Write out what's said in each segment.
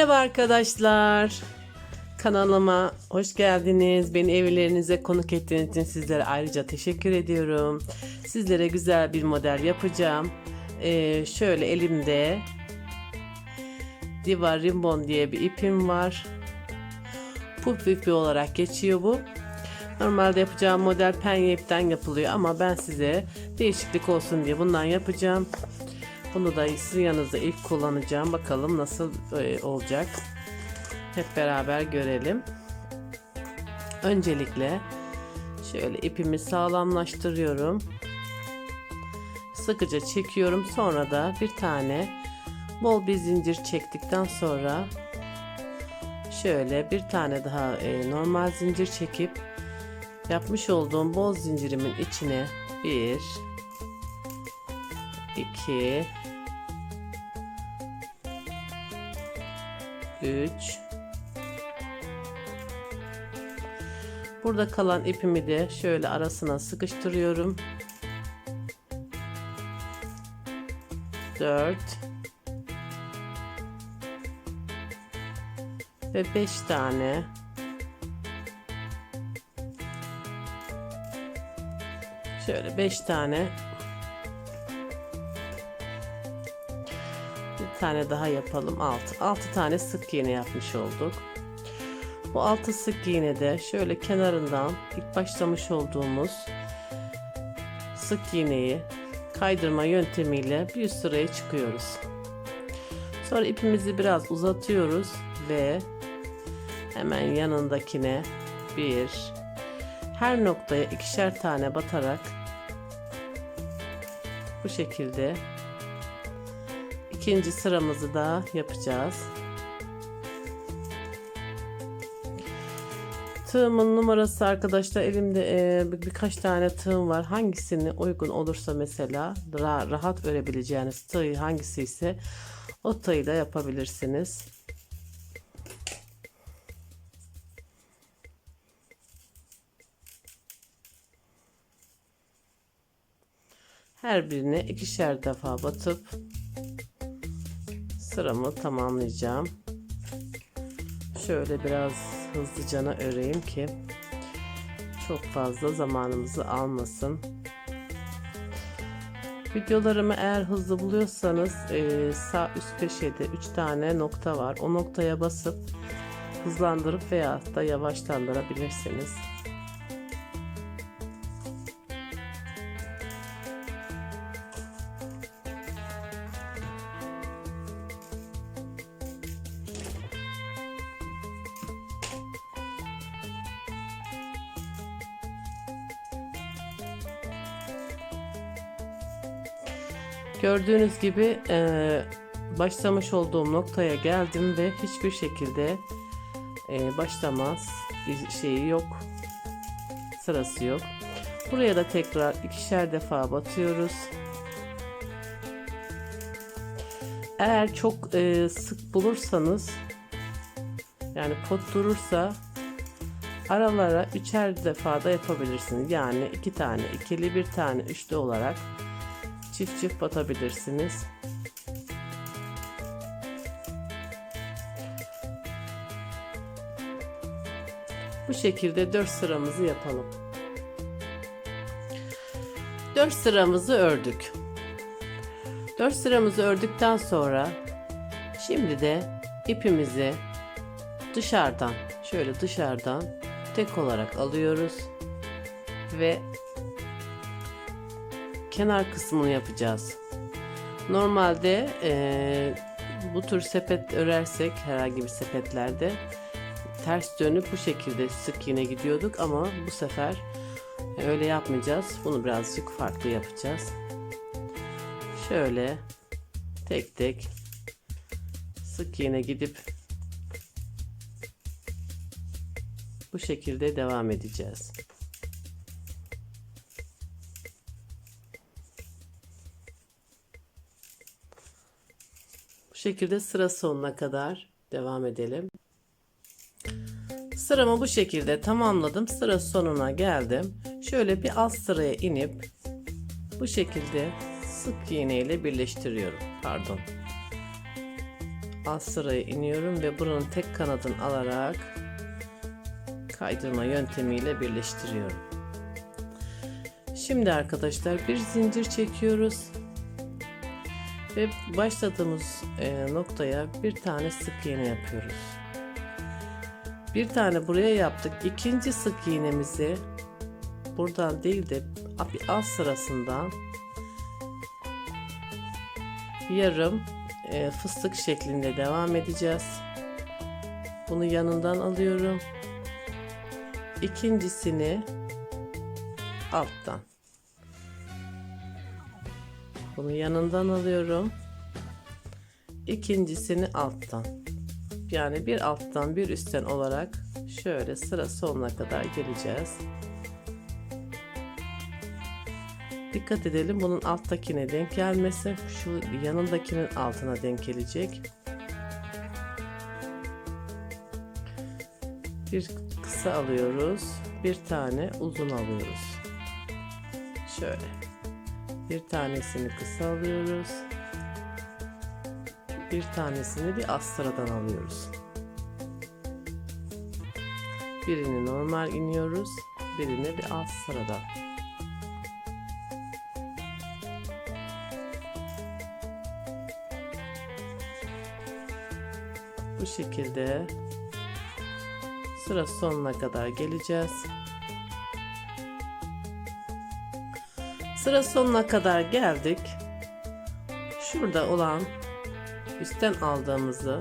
Merhaba arkadaşlar. Kanalıma hoş geldiniz. Beni evlerinize konuk ettiğiniz için sizlere ayrıca teşekkür ediyorum. Sizlere güzel bir model yapacağım. Ee, şöyle elimde Diva Ribbon diye bir ipim var. Pup ipi olarak geçiyor bu. Normalde yapacağım model penye ipten yapılıyor ama ben size değişiklik olsun diye bundan yapacağım. Bunu da sizin yanınızda ilk kullanacağım. Bakalım nasıl e, olacak. Hep beraber görelim. Öncelikle şöyle ipimi sağlamlaştırıyorum. Sıkıca çekiyorum. Sonra da bir tane bol bir zincir çektikten sonra şöyle bir tane daha e, normal zincir çekip yapmış olduğum bol zincirimin içine bir 2 3 Burada kalan ipimi de şöyle arasına sıkıştırıyorum. 4 ve 5 tane. Şöyle 5 tane bir tane daha yapalım 6 6 tane sık iğne yapmış olduk. Bu 6 sık iğne de şöyle kenarından ilk başlamış olduğumuz sık iğneyi kaydırma yöntemiyle bir sıraya çıkıyoruz. Sonra ipimizi biraz uzatıyoruz ve hemen yanındakine bir her noktaya ikişer tane batarak bu şekilde ikinci sıramızı da yapacağız. Tığımın numarası arkadaşlar elimde e, bir- birkaç tane tığım var. Hangisini uygun olursa mesela ra- rahat örebileceğiniz tığ hangisi ise o tığıyla yapabilirsiniz. Her birine ikişer defa batıp sıramı tamamlayacağım. Şöyle biraz hızlıcana öreyim ki çok fazla zamanımızı almasın. Videolarımı eğer hızlı buluyorsanız e, sağ üst köşede 3 tane nokta var. O noktaya basıp hızlandırıp veya da yavaşlandırabilirsiniz. Gördüğünüz gibi e, başlamış olduğum noktaya geldim ve hiçbir şekilde e, başlamaz şeyi yok. Sırası yok. Buraya da tekrar ikişer defa batıyoruz. Eğer çok e, sık bulursanız yani pot durursa aralara üçer defa da yapabilirsiniz. Yani iki tane ikili bir tane üçlü olarak çift çift batabilirsiniz. Bu şekilde 4 sıramızı yapalım. 4 sıramızı ördük. 4 sıramızı ördükten sonra şimdi de ipimizi dışarıdan şöyle dışarıdan tek olarak alıyoruz ve kenar kısmını yapacağız. Normalde eee, bu tür sepet örersek herhangi bir sepetlerde ters dönüp bu şekilde sık iğne gidiyorduk ama bu sefer öyle yapmayacağız. Bunu birazcık farklı yapacağız. Şöyle tek tek sık iğne gidip bu şekilde devam edeceğiz. Şekilde sıra sonuna kadar devam edelim. Sıramı bu şekilde tamamladım. Sıra sonuna geldim. Şöyle bir alt sıraya inip bu şekilde sık iğne ile birleştiriyorum. Pardon. alt sıraya iniyorum ve buranın tek kanadını alarak kaydırma yöntemiyle birleştiriyorum. Şimdi arkadaşlar bir zincir çekiyoruz ve başladığımız e, noktaya bir tane sık iğne yapıyoruz. Bir tane buraya yaptık. İkinci sık iğnemizi buradan değil de alt sırasından yarım e, fıstık şeklinde devam edeceğiz. Bunu yanından alıyorum. İkincisini alttan. Bunu yanından alıyorum. İkincisini alttan. Yani bir alttan bir üstten olarak şöyle sıra sonuna kadar geleceğiz. Dikkat edelim bunun alttakine denk gelmesi şu yanındakinin altına denk gelecek. Bir kısa alıyoruz. Bir tane uzun alıyoruz. Şöyle. Bir tanesini kısa alıyoruz. Bir tanesini bir az sıradan alıyoruz. Birini normal iniyoruz. Birini bir alt sıradan. Bu şekilde sıra sonuna kadar geleceğiz. Sıra sonuna kadar geldik. Şurada olan üstten aldığımızı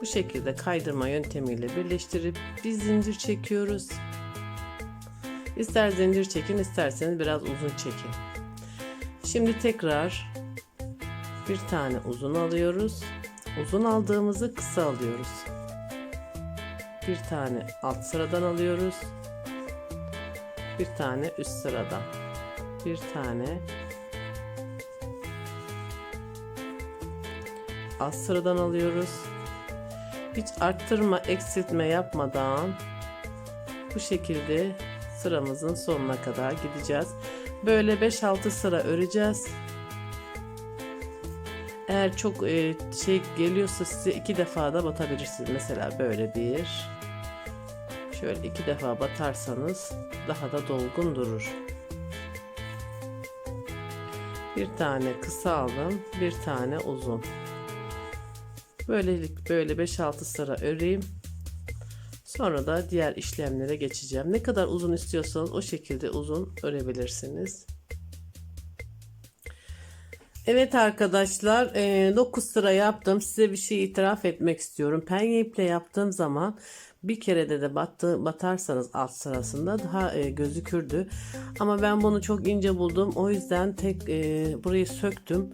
bu şekilde kaydırma yöntemiyle birleştirip bir zincir çekiyoruz. İster zincir çekin isterseniz biraz uzun çekin. Şimdi tekrar bir tane uzun alıyoruz. Uzun aldığımızı kısa alıyoruz. Bir tane alt sıradan alıyoruz. Bir tane üst sıradan. Bir tane alt sıradan alıyoruz. Hiç arttırma, eksiltme yapmadan bu şekilde sıramızın sonuna kadar gideceğiz. Böyle 5-6 sıra öreceğiz. Eğer çok e, şey geliyorsa size iki defa da batabilirsiniz. Mesela böyle bir. Şöyle iki defa batarsanız daha da dolgun durur. Bir tane kısa aldım. Bir tane uzun. Böylelik böyle 5-6 sıra öreyim. Sonra da diğer işlemlere geçeceğim. Ne kadar uzun istiyorsanız o şekilde uzun örebilirsiniz. Evet arkadaşlar 9 sıra yaptım. Size bir şey itiraf etmek istiyorum. Penye iple yaptığım zaman bir kerede de battı, batarsanız alt sırasında daha e, gözükürdü. Ama ben bunu çok ince buldum. O yüzden tek e, burayı söktüm.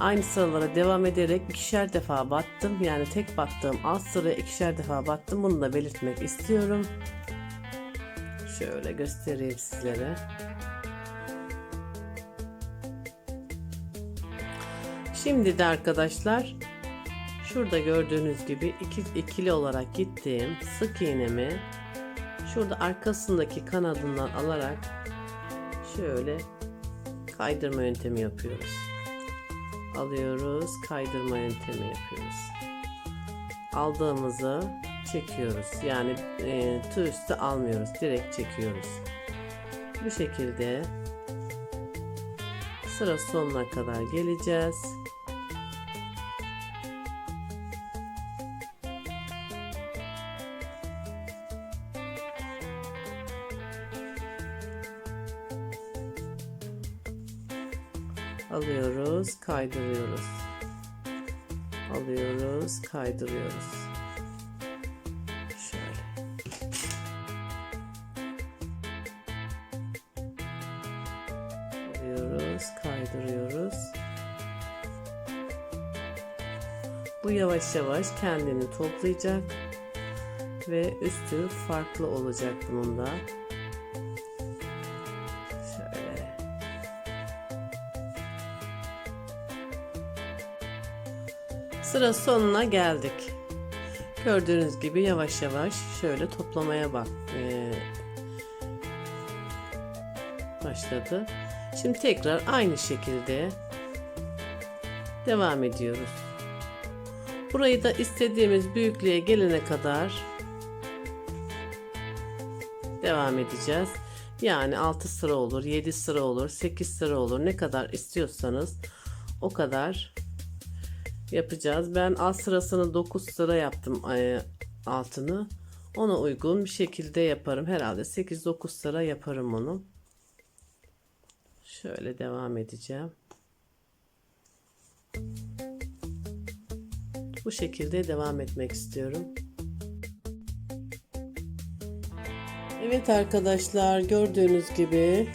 Aynı sıralara devam ederek ikişer defa battım. Yani tek battığım alt sıraya ikişer defa battım. Bunu da belirtmek istiyorum. Şöyle göstereyim sizlere. Şimdi de arkadaşlar şurada gördüğünüz gibi iki, ikili olarak gittiğim sık iğnemi şurada arkasındaki kanadından alarak şöyle kaydırma yöntemi yapıyoruz. Alıyoruz, kaydırma yöntemi yapıyoruz. Aldığımızı çekiyoruz. Yani e, tığ üstü almıyoruz. Direkt çekiyoruz. Bu şekilde sıra sonuna kadar geleceğiz. Kaydırıyoruz. Alıyoruz, kaydırıyoruz. Şöyle. Alıyoruz, kaydırıyoruz. Bu yavaş yavaş kendini toplayacak ve üstü farklı olacak bunun da. Sıra sonuna geldik. Gördüğünüz gibi yavaş yavaş şöyle toplamaya bak e, başladı. Şimdi tekrar aynı şekilde devam ediyoruz. Burayı da istediğimiz büyüklüğe gelene kadar devam edeceğiz. Yani 6 sıra olur, 7 sıra olur, 8 sıra olur. Ne kadar istiyorsanız o kadar yapacağız. Ben alt sırasını 9 sıra yaptım e, altını. Ona uygun bir şekilde yaparım. Herhalde 8-9 sıra yaparım onu. Şöyle devam edeceğim. Bu şekilde devam etmek istiyorum. Evet arkadaşlar gördüğünüz gibi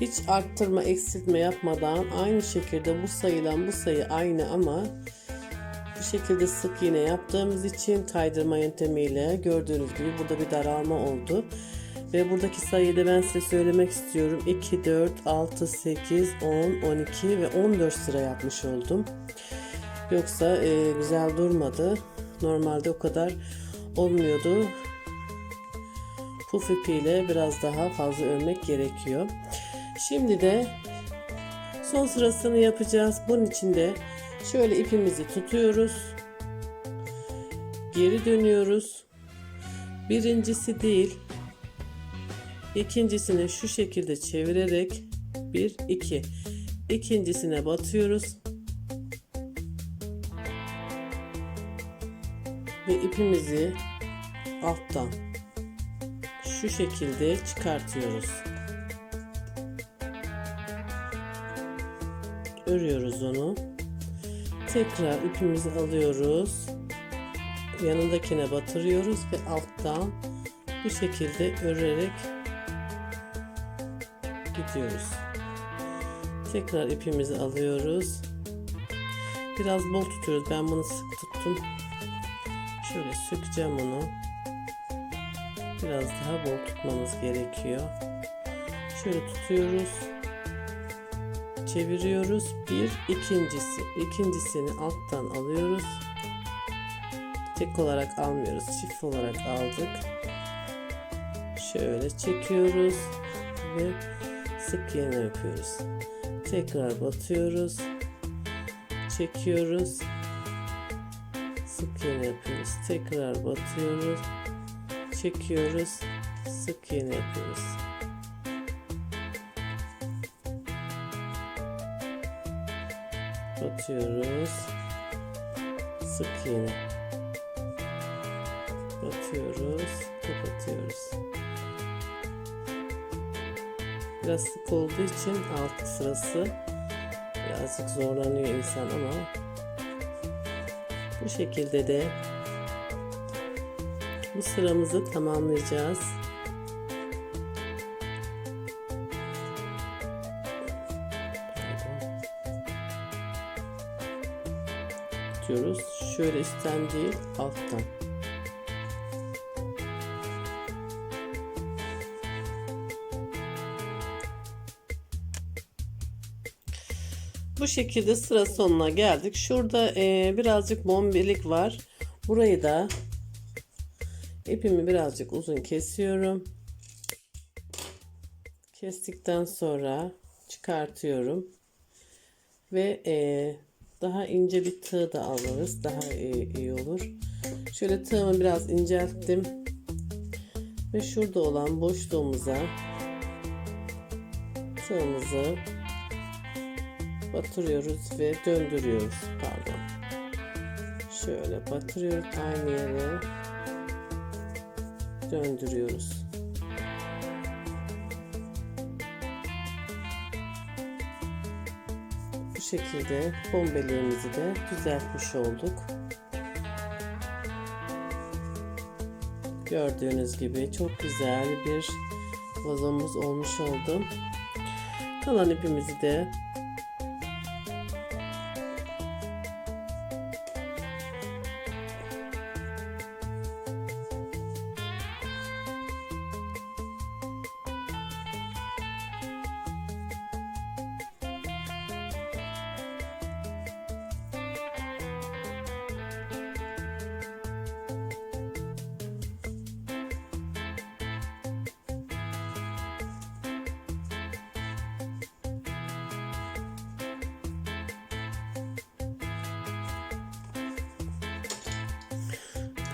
hiç arttırma eksiltme yapmadan aynı şekilde bu sayılan bu sayı aynı ama bu şekilde sık iğne yaptığımız için kaydırma yöntemiyle gördüğünüz gibi burada bir daralma oldu. Ve buradaki sayıyı da ben size söylemek istiyorum. 2, 4, 6, 8, 10, 12 ve 14 sıra yapmış oldum. Yoksa e, güzel durmadı. Normalde o kadar olmuyordu. Puf ipiyle biraz daha fazla örmek gerekiyor. Şimdi de son sırasını yapacağız. Bunun için de şöyle ipimizi tutuyoruz. Geri dönüyoruz. Birincisi değil. İkincisini şu şekilde çevirerek 1 2 ikincisine batıyoruz. Ve ipimizi alttan şu şekilde çıkartıyoruz. Örüyoruz onu. Tekrar ipimizi alıyoruz. Yanındakine batırıyoruz ve alttan bu şekilde örerek gidiyoruz. Tekrar ipimizi alıyoruz. Biraz bol tutuyoruz. Ben bunu sık tuttum. Şöyle sökeceğim onu. Biraz daha bol tutmamız gerekiyor. Şöyle tutuyoruz. Çeviriyoruz. Bir ikincisi. ikincisini alttan alıyoruz. Tek olarak almıyoruz. Çift olarak aldık. Şöyle çekiyoruz ve sık iğne yapıyoruz. Tekrar batıyoruz. Çekiyoruz. Sık iğne yapıyoruz. Tekrar batıyoruz. Çekiyoruz. Sık iğne yapıyoruz. Batıyoruz. Sık iğne. Batıyoruz. Kapatıyoruz. Biraz sık olduğu için alt sırası birazcık zorlanıyor insan ama bu şekilde de bu sıramızı tamamlayacağız. Tutuyoruz. Şöyle üstten değil alttan. Bu şekilde sıra sonuna geldik. Şurada e, birazcık bombelik var. Burayı da ipimi birazcık uzun kesiyorum. Kestikten sonra çıkartıyorum. Ve e, daha ince bir tığ da alırız. Daha iyi, iyi olur. Şöyle tığımı biraz incelttim. Ve şurada olan boşluğumuza tığımızı batırıyoruz ve döndürüyoruz. Pardon. Şöyle batırıyoruz aynı yere döndürüyoruz. Şekilde bombelerimizi de düzeltmiş olduk. Gördüğünüz gibi çok güzel bir vazomuz olmuş oldu. Kalan ipimizi de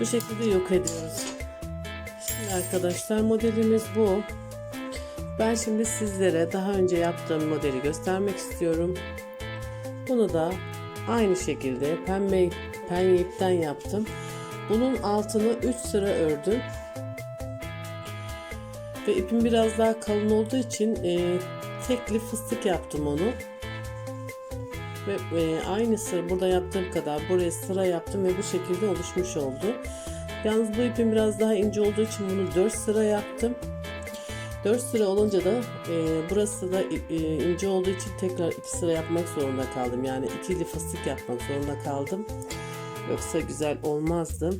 Bu şekilde yok ediyoruz. Şimdi arkadaşlar modelimiz bu. Ben şimdi sizlere daha önce yaptığım modeli göstermek istiyorum. Bunu da aynı şekilde pembe penye ipten yaptım. Bunun altını 3 sıra ördüm. Ve ipim biraz daha kalın olduğu için e, tekli fıstık yaptım onu. Ve e, aynı sıra burada yaptığım kadar buraya sıra yaptım ve bu şekilde oluşmuş oldu. Yalnız bu ipim biraz daha ince olduğu için bunu 4 sıra yaptım. 4 sıra olunca da e, burası da e, ince olduğu için tekrar 2 sıra yapmak zorunda kaldım. Yani ikili fıstık yapmak zorunda kaldım. Yoksa güzel olmazdı.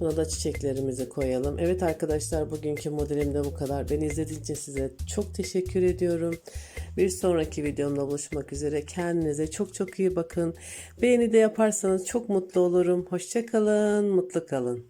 Buna da çiçeklerimizi koyalım. Evet arkadaşlar bugünkü modelim de bu kadar. Beni izlediğiniz için size çok teşekkür ediyorum. Bir sonraki videomda buluşmak üzere. Kendinize çok çok iyi bakın. Beğeni de yaparsanız çok mutlu olurum. Hoşçakalın, mutlu kalın.